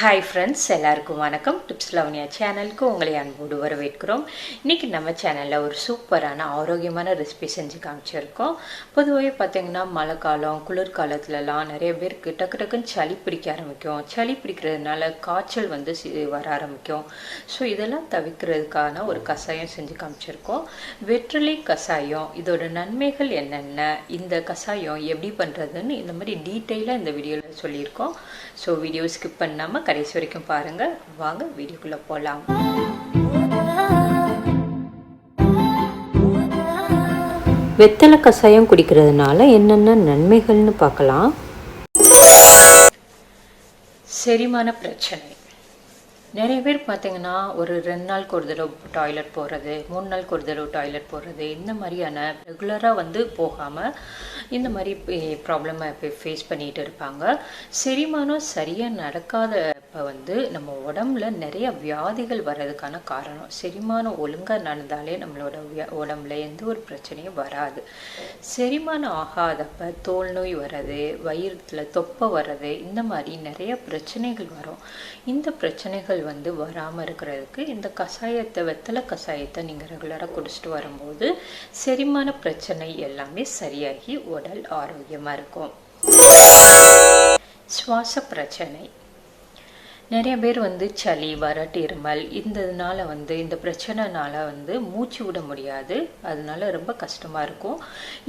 Hi friends எல்லாருக்கும் வணக்கம். Tips Lavanya சேனலுக்கு உங்களை அன்போடு வரவேற்கிறோம். இன்றைக்கி நம்ம சேனலில் ஒரு சூப்பரான ஆரோக்கியமான ரெசிபி செஞ்சு காமிச்சிருக்கோம். பொதுவாகவே பார்த்தீங்கன்னா மழை காலம் குளிர்காலத்துலலாம் நிறைய பேருக்கு டக்கு டக்குன்னு சளி பிடிக்க ஆரம்பிக்கும். சளி பிடிக்கிறதுனால காய்ச்சல் வந்து வர ஆரம்பிக்கும். ஸோ இதெல்லாம் தவிர்க்கிறதுக்கான ஒரு கஷாயம் செஞ்சு காமிச்சிருக்கோம். வெற்றிலை கஷாயம் இதோட நன்மைகள் என்னென்ன இந்த கஷாயம் எப்படி பண்ணுறதுன்னு இந்த மாதிரி டீட்டெயிலாக இந்த வீடியோவில் சொல்லியிருக்கோம். ஸோ வீடியோ ஸ்கிப் பண்ணாமல் கடைசி வரைக்கும் பாருங்கள். வாங்க வீடியோக்குள்ளே போகலாம் வெத்தலை கஷாயம் குடிக்கிறதுனால என்னென்ன நன்மைகள்னு பார்க்கலாம். செரிமான பிரச்சனை. நிறைய பேர் பார்த்தீங்கன்னா ஒரு ரெண்டு நாளுக்கு ஒரு தடவை டாய்லெட் போகிறது மூணு நாளுக்கு ஒரு தடவை டாய்லெட் போகிறது இந்த மாதிரியான ரெகுலராக வந்து போகாமல் இந்த மாதிரி ப்ராப்ளமை ஃபேஸ் பண்ணிகிட்டு இருப்பாங்க. செரிமானம் சரியாக நடக்காத இப்போ வந்து நம்ம உடம்புல நிறைய வியாதிகள் வர்றதுக்கான காரணம். செரிமானம் ஒழுங்காக நடந்தாலே நம்மளோட உடம்புல எந்த ஒரு பிரச்சனையும் வராது. செரிமானம் ஆகாதப்ப தோல் நோய் வர்றது வயிற்றுல தொப்பை வர்றது இந்த மாதிரி நிறைய பிரச்சனைகள் வரும். இந்த பிரச்சனைகள் வந்து வராமல் இருக்கிறதுக்கு இந்த கஷாயத்தை வெத்தலை கஷாயத்தை நீங்கள் ரெகுலராக குடிச்சிட்டு வரும்போது செரிமான பிரச்சனை எல்லாமே சரியாகி உடல் ஆரோக்கியமாக இருக்கும். சுவாச பிரச்சனை. நிறைய பேர் வந்து சளி வறட்டு இருமல் இந்ததுனால வந்து இந்த பிரச்சனைனால வந்து மூச்சு விட முடியாது. அதனால ரொம்ப கஷ்டமாக இருக்கும்.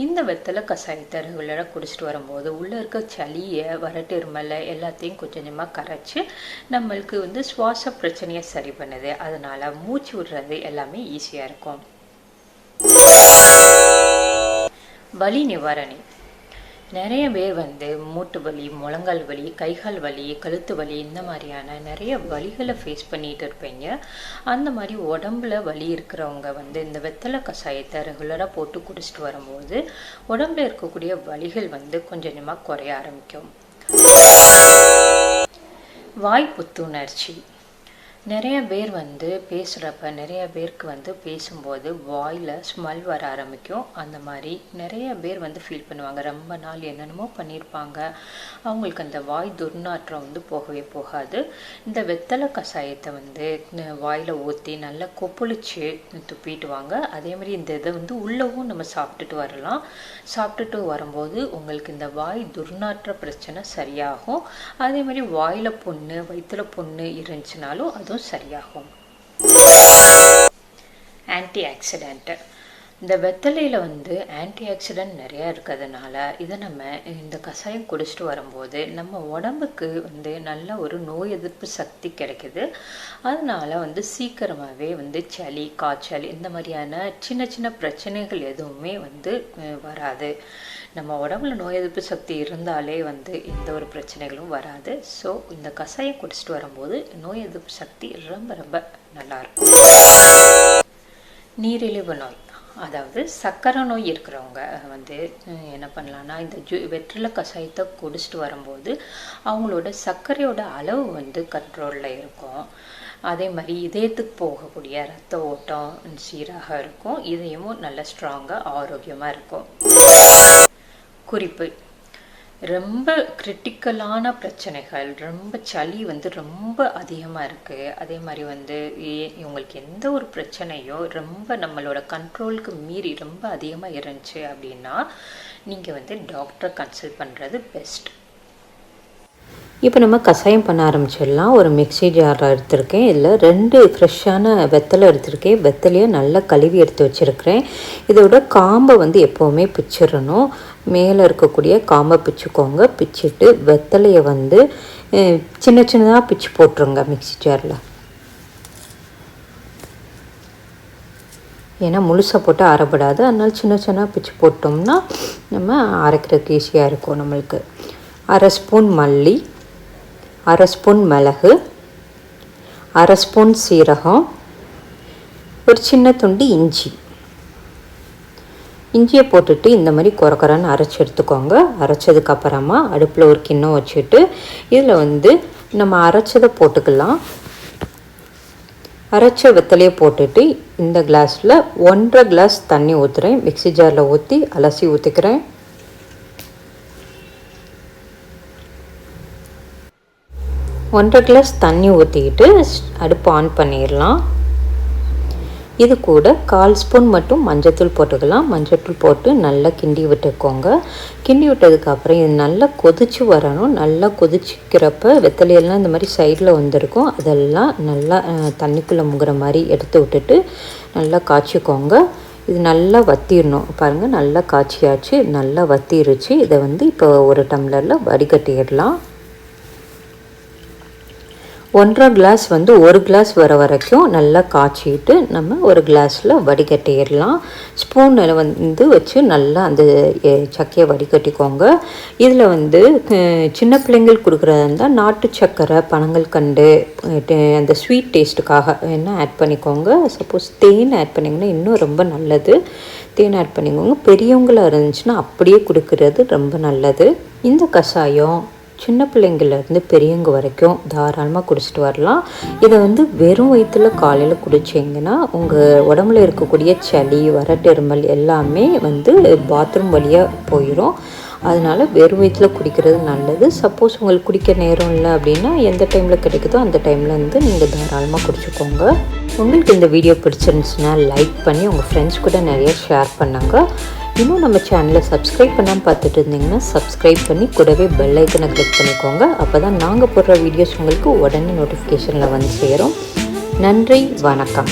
இந்த வெத்தலை கஷாயத்தை ரெகுலராக குடிச்சிட்டு வரும்போது உள்ளே இருக்க சளியை வறட்டு இருமலை எல்லாத்தையும் கொஞ்சம் கொஞ்சமாக கரைச்சி நம்மளுக்கு வந்து சுவாச பிரச்சனையை சரி பண்ணுது. அதனால மூச்சு விடுறது எல்லாமே ஈஸியாக இருக்கும். வலி நிவாரணி. நிறைய பேர் வந்து மூட்டு வலி முழங்கால் வலி கைகால் வலி கழுத்து வலி இந்த மாதிரியான நிறைய வலிகளை ஃபேஸ் பண்ணிட்டு இருப்பீங்க. அந்த மாதிரி உடம்புல வலி இருக்கிறவங்க வந்து இந்த வெத்தலை கஷாயத்தை ரெகுலராக போட்டு குடிச்சிட்டு வரும்போது உடம்புல இருக்கக்கூடிய வலிகள் வந்து கொஞ்சம் கொஞ்சமாக குறைய ஆரம்பிக்கும். வாய் புத்துணர்ச்சி நிறைய பேர் வந்து பேசுகிறப்ப நிறைய பேருக்கு வந்து பேசும்போது வாயில் ஸ்மெல் வர ஆரம்பிக்கும். அந்த மாதிரி நிறைய பேர் வந்து ஃபீல் பண்ணுவாங்க. ரொம்ப நாள் என்னென்னமோ பண்ணியிருப்பாங்க அவங்களுக்கு அந்த வாய் துர்நாற்றம் வந்து போகவே போகாது. இந்த வெத்தலை கஷாயத்தை வந்து வாயில் ஊற்றி நல்லா கொப்பளிச்சு துப்பிட்டு வாங்க அதே மாதிரி இந்த இதை வந்து உள்ளவும் நம்ம சாப்பிட்டுட்டு வரலாம். சாப்பிட்டுட்டு வரும்போது உங்களுக்கு இந்த வாய் துர்நாற்ற பிரச்சனை சரியாகும். அதே மாதிரி வாயில் பொண்ணு வயிற்றுல பொண்ணு இருந்துச்சுனாலும் அது அதுவும் சரியாகும். ஆன்டி ஆக்சிடென்ட்டு இந்த வெத்தலையில் வந்து ஆன்டி ஆக்சிடென்ட் நிறையா இருக்கிறதுனால இதை நம்ம இந்த கஷாயம் குடிச்சிட்டு வரும்போது நம்ம உடம்புக்கு வந்து நல்ல ஒரு நோய் எதிர்ப்பு சக்தி கிடைக்குது. அதனால வந்து சீக்கிரமாகவே வந்து சளி காய்ச்சல் இந்த மாதிரியான சின்ன சின்ன பிரச்சனைகள் எதுவுமே வந்து வராது. நம்ம உடம்புல நோய் எதிர்ப்பு சக்தி இருந்தாலே வந்து எந்த ஒரு பிரச்சனைகளும் வராது. ஸோ இந்த கஷாயம் குடிச்சிட்டு வரும்போது நோய் எதிர்ப்பு சக்தி ரொம்ப ரொம்ப நல்லாயிருக்கும் நீரிழிவு நோய். அதாவது சர்க்கரை நோய் இருக்கிறவங்க வந்து என்ன பண்ணலான்னா இந்த ஜூ வெற்றிலை கஷாயத்தை குடிச்சிட்டு வரும்போது அவங்களோட சர்க்கரையோட அளவு வந்து கண்ட்ரோலில் இருக்கும். அதே மாதிரி இதயத்துக்கு போகக்கூடிய ரத்த ஓட்டம் சீராக இருக்கும். இதயமும் நல்ல ஸ்ட்ராங்காக ஆரோக்கியமாக இருக்கும். குறிப்பு ரொம்ப கிரிட்டிக்கலான பிரச்சனைகள் ரொம்ப சளி வந்து ரொம்ப அதிகமாக இருக்குது அதே மாதிரி வந்து ஏ- இவங்களுக்கு எந்த ஒரு பிரச்சனையோ ரொம்ப நம்மளோட கண்ட்ரோலுக்கு மீறி ரொம்ப அதிகமாக இருந்துச்சு அப்படின்னா நீங்கள் வந்து டாக்டரை கன்சல்ட் பண்ணுறது பெஸ்ட் இப்போ நம்ம கஷாயம் பண்ண ஆரம்பிச்சிடலாம். ஒரு மிக்ஸி ஜார் எடுத்திருக்கேன். இதில் ரெண்டு ஃப்ரெஷ்ஷான வெத்தலை எடுத்திருக்கேன். வெத்தலையை நல்லா கழுவி எடுத்து வச்சுருக்கிறேன். இதோட காம்பை வந்து எப்போவுமே பிச்சிடணும். மேலே இருக்கக்கூடிய காம்பை பிச்சுக்கோங்க. பிச்சிட்டு வெத்தலையை வந்து சின்ன சின்னதாக பிச்சு போட்டுருங்க மிக்ஸி ஜாரில் ஏன்னா முழுசாக போட்டு அரைப்படாது. அதனால் சின்ன சின்ன பிச்சு போட்டோம்னா நம்ம அரைக்கிறதுக்கு ஈஸியாக இருக்கும் நம்மளுக்கு. அரை ஸ்பூன் மல்லி. அரை ஸ்பூன் மிளகு அரை ஸ்பூன் சீரகம் ஒரு சின்ன துண்டு இஞ்சி. இஞ்சியை போட்டுட்டு இந்த மாதிரி குறக்குறன்னு அரைச்சி எடுத்துக்கோங்க. அரைச்சதுக்கப்புறமா அடுப்பில் ஒரு கிண்ணம் வச்சுட்டு இதில் வந்து நம்ம அரைச்சதை போட்டுக்கலாம். அரைச்ச வெத்தலையை போட்டுட்டு இந்த கிளாஸில் ஒன்றரை கிளாஸ் தண்ணி ஊற்றுறேன் மிக்ஸி ஜாரில் ஊற்றி அலசி ஊற்றிக்கிறேன் ஒன்றரை கிளாஸ் தண்ணி ஊற்றிக்கிட்டு அடுப்பு ஆன் பண்ணிடலாம். இது கூட கால் ஸ்பூன் மட்டும் மஞ்சத்தூள் போட்டுக்கலாம். மஞ்சத்தூள் போட்டு நல்லா கிண்டி விட்டுக்கோங்க. கிண்டி விட்டதுக்கப்புறம் இது நல்லா கொதிச்சு வரணும். நல்லா கொதிச்சிக்கிறப்ப வெத்தலையெல்லாம் இந்த மாதிரி சைடில் வந்திருக்கும். அதெல்லாம் நல்லா தண்ணிக்குள்ளே முங்குற மாதிரி எடுத்து விட்டுட்டு நல்லா காய்ச்சிக்கோங்க. இது நல்லா வத்திடணும் பாருங்கள் நல்லா காய்ச்சியாச்சு. நல்லா வத்திருச்சு. இதை வந்து இப்போ ஒரு டம்ளரில் வடிகட்டிடலாம். ஒன்றரை கிளாஸ் வந்து ஒரு கிளாஸ் வர வரைக்கும் நல்லா காய்ச்சிட்டு நம்ம ஒரு கிளாஸில் வடிகட்டிடலாம். ஸ்பூனில் வந்து வச்சு நல்லா அந்த சக்கையை வடிகட்டிக்கோங்க. இதில் வந்து சின்ன பிள்ளைங்களுக்கு கொடுக்குறதா இருந்தால் நாட்டு சக்கரை பனங்கள் கண்டு அந்த ஸ்வீட் டேஸ்ட்டுக்காக என்ன ஆட் பண்ணிக்கோங்க. சப்போஸ் தேன் ஆட் பண்ணிங்கன்னா இன்னும் ரொம்ப நல்லது. தேன் ஆட் பண்ணிக்கோங்க. பெரியவங்களாக இருந்துச்சுன்னா அப்படியே கொடுக்கறது ரொம்ப நல்லது. இந்த கஷாயம் சின்ன பிள்ளைங்கள்லேருந்து பெரியவங்க வரைக்கும் தாராளமாக குடிச்சிட்டு வரலாம். இதை வந்து வெறும் வயிற்றில் காலையில் குடிச்சிங்கன்னா உங்கள் உடம்புல இருக்கக்கூடிய சளி வரட்டெருமல் எல்லாமே வந்து பாத்ரூம் வழியாக போயிடும் அதனால் வெறும் வயிற்றில் குடிக்கிறது நல்லது. சப்போஸ் உங்களுக்கு குடிக்க நேரம் இல்லை அப்படின்னா எந்த டைமில் கிடைக்குதோ அந்த டைமில் வந்து நீங்கள் தாராளமாக குடிச்சுக்கோங்க. உங்களுக்கு இந்த வீடியோ பிடிச்சிருந்துச்சுன்னா லைக் பண்ணி உங்கள் ஃப்ரெண்ட்ஸ் கூட நிறைய ஷேர் பண்ணுங்கள் இன்னும் நம்ம சேனலை சப்ஸ்கிரைப் பண்ணாமல் பார்த்துட்டு இருந்தீங்கன்னா சப்ஸ்கிரைப் பண்ணி கூடவே பெல் ஐக்கனை கிளிக் பண்ணிக்கோங்க. அப்போ தான் நாங்கள் போடுற வீடியோஸ் உங்களுக்கு உடனே நோட்டிஃபிகேஷனில் வந்து சேரும். நன்றி வணக்கம்.